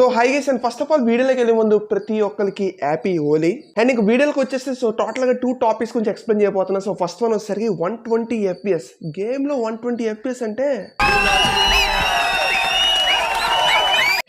So hi guys and first of all వీడియోలోకి వెళ్ళే ముందు ప్రతి ఒక్కరికి హ్యాపీ హోలీ. అండ్ నీకు వీడియోకి వచ్చేస్తే సో టోటల్గా టూ టాపిక్స్ గురించి ఎక్స్ప్లెయిన్ చేయబోతున్నా. సో ఫస్ట్ వన్ వచ్చేసరికి వన్ ట్వంటీ ఎఫ్పిఎస్ గేమ్లో వన్ ట్వంటీ ఎఫ్పిఎస్ అంటే?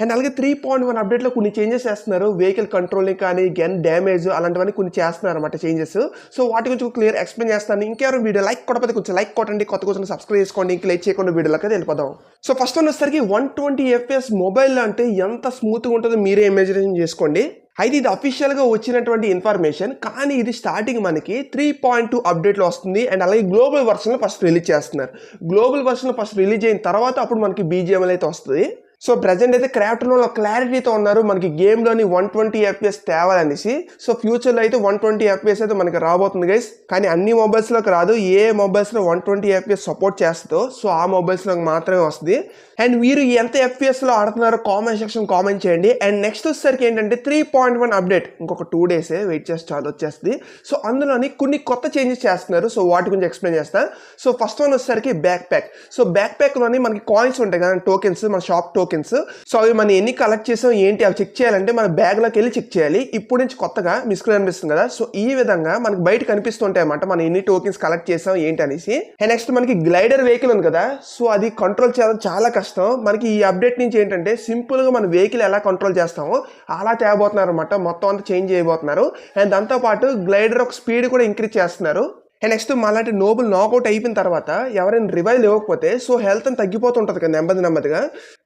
అండ్ అలాగే త్రీ పాయింట్ వన్ అప్డేట్లో కొన్ని చేంజెస్ చేస్తున్నారు. వెహికల్ కంట్రోలింగ్ కానీ గన్ డ్యామేజ్ అలాంటివన్నీ కొన్ని చేస్తున్నారు అనమాట చేంజెస్ సో వాటి గురించి క్లియర్ ఎక్స్ప్లెయిన్ చేస్తాను. ఇంకెవరు వీడియో లైక్ కొట్టకపోతే కొంచెం లైక్ కొట్టండి. కొత్త కొంచెం సబ్స్క్రైబ్ చేసుకోండి. ఇంకా లైక్ చేయకుండా వీడియోలోకి అయితే వెళ్ళిపోదాం. సో ఫస్ట్ వన్ వచ్చేసరికి వన్ ట్వంటీ ఎఫ్ఎస్ మొబైల్లో అంటే ఎంత స్మూత్గా ఉంటుందో మీరే ఇమాజినేషన్ చేసుకోండి. అయితే ఇది అఫీషియల్గా వచ్చినటువంటి ఇన్ఫర్మేషన్ కానీ ఇది స్టార్టింగ్ మనకి త్రీ పాయింట్ టూ అప్డేట్లో వస్తుంది. అండ్ అలాగే గ్లోబల్ వర్షన్లో ఫస్ట్ రిలీజ్ చేస్తున్నారు. గ్లోబల్ వర్షన్లో ఫస్ట్ రిలీజ్ అయిన తర్వాత అప్పుడు మనకి బీజిఎంఎల్ అయితే వస్తుంది. సో ప్రజెంట్ అయితే క్రాఫ్ట్లో క్లారిటీతో ఉన్నారు. మనకి గేమ్లోని వన్ ట్వంటీ ఎఫ్పిఎస్ తేవాలనేసి. సో ఫ్యూచర్లో అయితే వన్ ట్వంటీ ఎఫ్పిఎస్ అయితే మనకి రాబోతుంది గైస్ కానీ అన్ని మొబైల్స్లోకి రాదు. ఏ మొబైల్స్లో వన్ ట్వంటీ ఎఫ్పిఎస్ సపోర్ట్ చేస్తుందో సో ఆ మొబైల్స్లోకి మాత్రమే వస్తుంది. అండ్ మీరు ఎంత ఎఫ్పిఎస్లో ఆడుతున్నారో కామెంట్ సెక్షన్ కామెంట్ చేయండి. అండ్ నెక్స్ట్ వచ్చేసరికి ఏంటంటే త్రీ పాయింట్ వన్ అప్డేట్ ఇంకొక టూ డేసే వెయిట్ చేస్తే చాలు వచ్చేస్తుంది. సో అందులోని కొన్ని కొత్త చేంజెస్ చేస్తున్నారు. సో వాటి గురించి ఎక్స్ప్లెయిన్ చేస్తాను సో ఫస్ట్ వన్ వచ్చేసరికి బ్యాక్ ప్యాక్ సో బ్యాక్ ప్యాక్లోని మనకి కాయిన్స్ ఉంటాయి కదా టోకెన్స్ మన షాప్ టోకెన్ టోకెన్స్ సో అవి మనం ఎన్ని కలెక్ట్ చేసాం ఏంటి అవి చెక్ చేయాలంటే మన బ్యాగ్లోకి వెళ్ళి చెక్ చేయాలి. ఇప్పుడు నుంచి కొత్తగా మిస్క్రీన్ అనిపిస్తుంది కదా. సో ఈ విధంగా మనకి బయట కనిపిస్తుంటాయి అన్నమాట. మనం ఎన్ని టోకెన్స్ కలెక్ట్ చేసాం ఏంటి అనేసి. అండ్ నెక్స్ట్ మనకి గ్లైడర్ వెహికల్ ఉంది కదా. సో అది కంట్రోల్ చేయడం చాలా కష్టం. మనకి ఈ అప్డేట్ నుంచి ఏంటంటే సింపుల్గా మన వెహికల్ ఎలా కంట్రోల్ చేస్తామో అలా తేబోతున్నారు అనమాట మొత్తం అంతా చేంజ్ చేయబోతున్నారు. అండ్ దాంతోపాటు గ్లైడర్ ఒక స్పీడ్ కూడా ఇంక్రీజ్ చేస్తున్నారు. అండ్ నెక్స్ట్ మళ్ళీ నోబుల్ నాకౌట్ అయిపోయిన తర్వాత ఎవరైనా రివైల్ ఇవ్వకపోతే సో హెల్త్ అని తగ్గిపోతుంటుంది కదా నెమ్మది నెమ్మదిగా.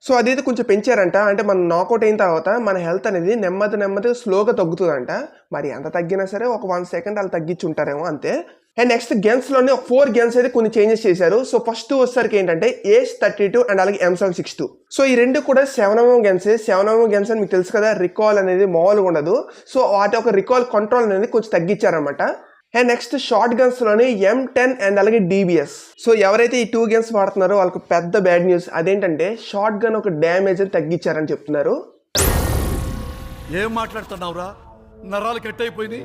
సో అదైతే కొంచెం పెంచారంట. అంటే మనం నాకౌట్ అయిన తర్వాత మన హెల్త్ అనేది నెమ్మది నెమ్మదిగా స్లోగా తగ్గుతుందంట. మరి ఎంత తగ్గినా సరే ఒక వన్ సెకండ్ అలా తగ్గించి ఉంటారేమో అంతే. అండ్ నెక్స్ట్ గేమ్స్లోనే ఒక ఫోర్ గేమ్స్ అయితే కొన్ని చేంజెస్ చేశారు. సో ఫస్ట్ వచ్చేసరికి ఏంటంటే ఏజ్ థర్టీ టూ అండ్ అలాగే ఎంసాంగ్ సిక్స్ టూ సో ఈ రెండు కూడా seven MM guns seven MM guns అని మీకు తెలుసు కదా రికాల్ అనేది మామూలుగా ఉండదు. సో వాటి యొక్క రికాల్ కంట్రోల్ అనేది కొంచెం తగ్గించారనమాట అండ్ నెక్స్ట్ షార్ట్ గన్స్లోని ఎం టెన్ అండ్ అలాగే డీబీఎస్ సో ఎవరైతే ఈ టూ గన్స్ వాడుతున్నారో వాళ్ళకి పెద్ద బ్యాడ్ న్యూస్ అదేంటంటే షార్ట్ గన్ ఒక డ్యామేజ్ అని తగ్గించారని చెప్తున్నారు. ఏం మాట్లాడుతున్నావురా? నరాలు కట్ అయిపోయింది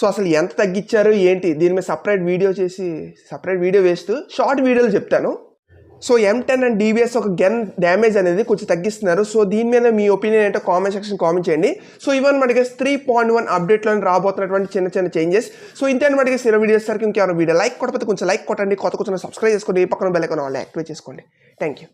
సో అసలు ఎంత తగ్గించారు ఏంటి? దీని మీద సపరేట్ వీడియో చేసి సపరేట్ వీడియో వేస్తూ షార్ట్ వీడియోలు చెప్తాను. So M ten and DBS ఒక గన్ డ్యామేజ్ అనేది కొంచెం తగ్గిస్తున్నారు. సో దీని మీద మీ ఒపీనియన్ ఏంటో కామెంట్ సెక్షన్ కామెంట్ చేయండి. సో ఇవన్న మనకి త్రీ పాయింట్ వన్ అప్డేట్లో రాబోతున్నటువంటి చిన్న చిన్న చేంజెస్ సో ఇంతే మనకి సిరో వీడియోస్ సరికి ఇంకేమైనా వీడియో లైక్ కొట్టకపోతే కొంచెం లైక్ కొట్టండి. కొత్త కొంచెం సబ్స్క్రైబ్ చేసుకోండి. ఈ పక్కన బెల్ ఐకాన్ వాళ్ళు యాక్టివేట్ చేసుకోండి. Thank you